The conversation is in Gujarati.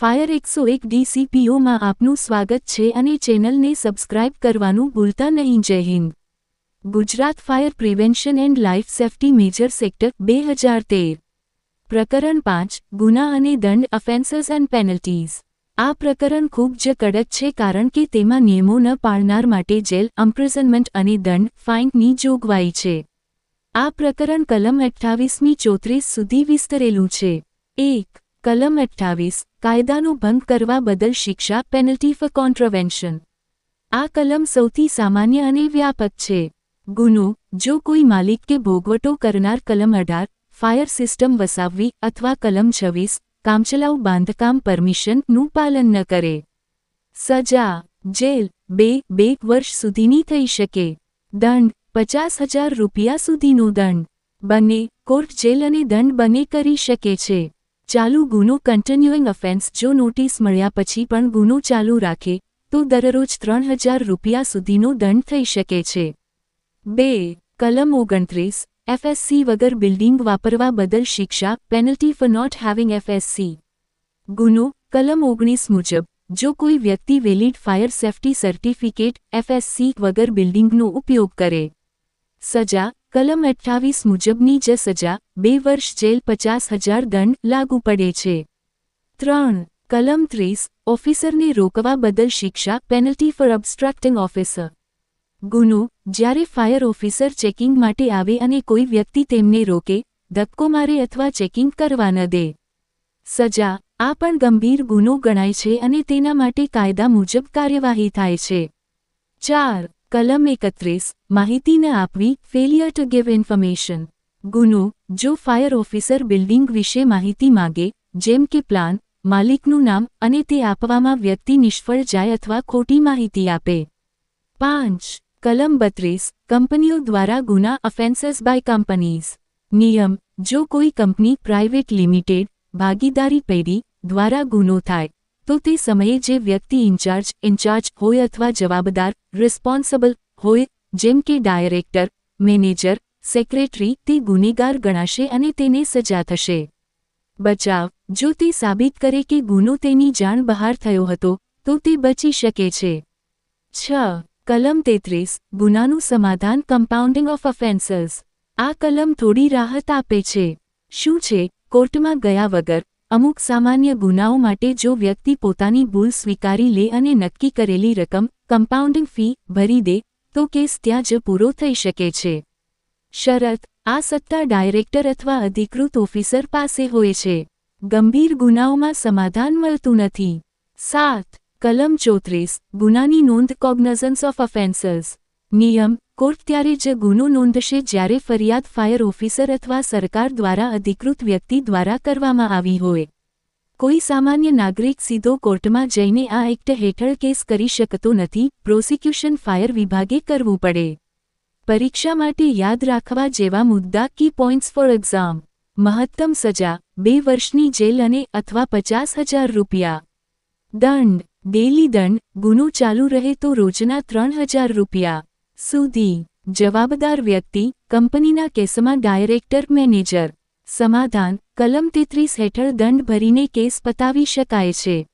ફાયર એકસો એક ડીસીપીઓમાં આપનું સ્વાગત છે અને ચેનલને સબસ્ક્રાઇબ કરવાનું ભૂલતા નહીં. Jai Hind. Gujarat fire prevention and life safety major sector બે હજાર તેર. પ્રકરણ પાંચ, ગુના અને દંડ અફેન્સીસ એન્ડ પેનલ્ટીઝ આ પ્રકરણ ખૂબ જ કડક છે કારણ કે તેમાં નિયમો ન પાળનાર માટે જેલ અમ્પ્રિઝનમેન્ટ અને દંડ ફાઇનની જોગવાઈ છે. આ પ્રકરણ કલમ અઠ્ઠાવીસમી ચોત્રીસ સુધી વિસ્તરેલું છે. એક કલમ અઠ્ઠાવીસ, કાયદાનો ભંગ કરવા બદલ શિક્ષા પેનલ્ટી ફોર કોન્ટ્રવેન્શન આ કલમ સૌથી સામાન્ય અને વ્યાપક છે. ગુનો, જો કોઈ માલિક કે ભોગવટો કરનાર કલમ અઢાર, ફાયર સિસ્ટમ વસાવવી અથવા કલમ છવ્વીસ, કામચલાઉ બાંધકામ પરમિશનનું પાલન ન કરે. સજા, જેલ, બે બે વર્ષ સુધીની થઈ શકે. દંડ, પચાસ હજાર રૂપિયા સુધીનો દંડ. બંને, કોર્ટ, જેલ અને દંડ બંને કરી શકે છે. ચાલુ ગુનો કન્ટિન્યુઇંગ ઓફેન્સ જો નોટિસ મળ્યા પછી પણ ગુનો ચાલુ રાખે, તો દરરોજ ત્રણ હજાર રૂપિયા સુધીનો દંડ થઈ શકે છે. બે, કલમ ઓગણત્રીસ એફએસસી વગર બિલ્ડિંગ વાપરવા બદલ શિક્ષા penalty for not having FSC ગુનો, કલમ ઓગણીસ મુજબ, જો કોઈ વ્યક્તિ valid fire safety certificate FSC વગર બિલ્ડિંગનો ઉપયોગ કરે. સજા કલમ અઠ્ઠાવીસ મુજબની જ સજા બે વર્ષ જેલ પચાસ હજાર દંડ લાગુ પડે છે. ત્રણ, કલમ ત્રીસ, ઓફિસરને રોકવા બદલ શિક્ષા પેનલ્ટી ફોર અબસ્ટ્રક્ટિંગ ઓફિસર. ગુનો, જ્યારે ફાયર ઓફિસર ચેકિંગ માટે આવે અને કોઈ વ્યક્તિ તેમને રોકે, ધક્કો મારે અથવા ચેકિંગ કરવા ન દે. સજા, આ પણ ગંભીર ગુનો ગણાય છે અને તેના માટે કાયદા મુજબ કાર્યવાહી થાય છે. ચાર કલમ એકત્રીસ, માહિતીને આપવી ફેલિયર ટુ ગીવ ઇન્ફોર્મેશન ગુનો, જો ફાયર ઓફિસર બિલ્ડિંગ વિશે માહિતી માગે, જેમ કે પ્લાન માલિકનું નામ અને તે આપવામાં વ્યક્તિ નિષ્ફળ જાય અથવા ખોટી માહિતી આપે. પાંચ, કલમ બત્રીસ, કંપનીઓ દ્વારા ગુના અફેન્સીસ બાય કંપનીઝ નિયમ, જો કોઈ કંપની પ્રાઇવેટ લિમિટેડ ભાગીદારી પેઢી, દ્વારા ગુનો થાય. તો તે સમયે જે વ્યક્તિ ઇન્ચાર્જ ઇન્ચાર્જ હોય અથવા જવાબદાર રિસ્પોન્સિબલ હોય, જેમ કે ડાયરેક્ટર મેનેજર સેક્રેટરી તે ગુનેગાર ગણાશે અને તેને સજા થશે. બચાવ. જો તે સાબિત કરે કે ગુનો તેની જાણ બહાર થયો હતો, તો તે બચી શકે છે. છ. કલમ તેત્રીસ. ગુનાનું સમાધાન કમ્પાઉન્ડિંગ ઓફ ઓફેન્સીસ આ કલમ થોડી રાહત આપે છે. શું છે? કોર્ટમાં ગયા વગર અમુક સામાન્ય ગુનાઓ માટે જો વ્યક્તિ પોતાની ભૂલ સ્વીકારી લે અને નક્કી કરેલી રકમ કમ્પાઉન્ડિંગ ફી ભરી દે, તો કેસ ત્યાં જ પૂરો થઈ શકે છે. શરત, આ સત્તા ડાયરેક્ટર અથવા અધિકૃત ઓફિસર પાસે હોય છે. ગંભીર ગુનાઓમાં સમાધાન મળતું નથી. સાત, કલમ ચોત્રીસ, ગુનાની નોંધ કોગ્નઝન્સ ઓફ ઓફેન્સર્સ નિયમ, કોર્ટ ત્યારે જ ગુનો નોંધશે જ્યારે ફરિયાદ ફાયર ઓફિસર અથવા સરકાર દ્વારા અધિકૃત વ્યક્તિ દ્વારા કરવામાં આવી હોય. કોઈ સામાન્ય નાગરિક સીધો કોર્ટમાં જઈને આ એક્ટ હેઠળ કેસ કરી શકતો નથી, પ્રોસિક્યુશન ફાયર વિભાગે કરવું પડે. પરીક્ષા માટે યાદ રાખવા જેવા મુદ્દા કી પોઇન્ટ્સ ફોર એક્ઝામ. મહત્તમ સજા, બે વર્ષની જેલ અને અથવા પચાસ હજાર રૂપિયા. દંડ, ડેલી દંડ, ગુનો ચાલુ રહે તો રોજના ત્રણ હજાર રૂપિયા. સુધી જવાબદાર વ્યક્તિ, કંપનીના કેસમાં ડાયરેક્ટર, મેનેજર. સમાધાન, કલમ તેત્રીસ હેઠળ દંડ ભરીને કેસ પતાવી શકાય છે.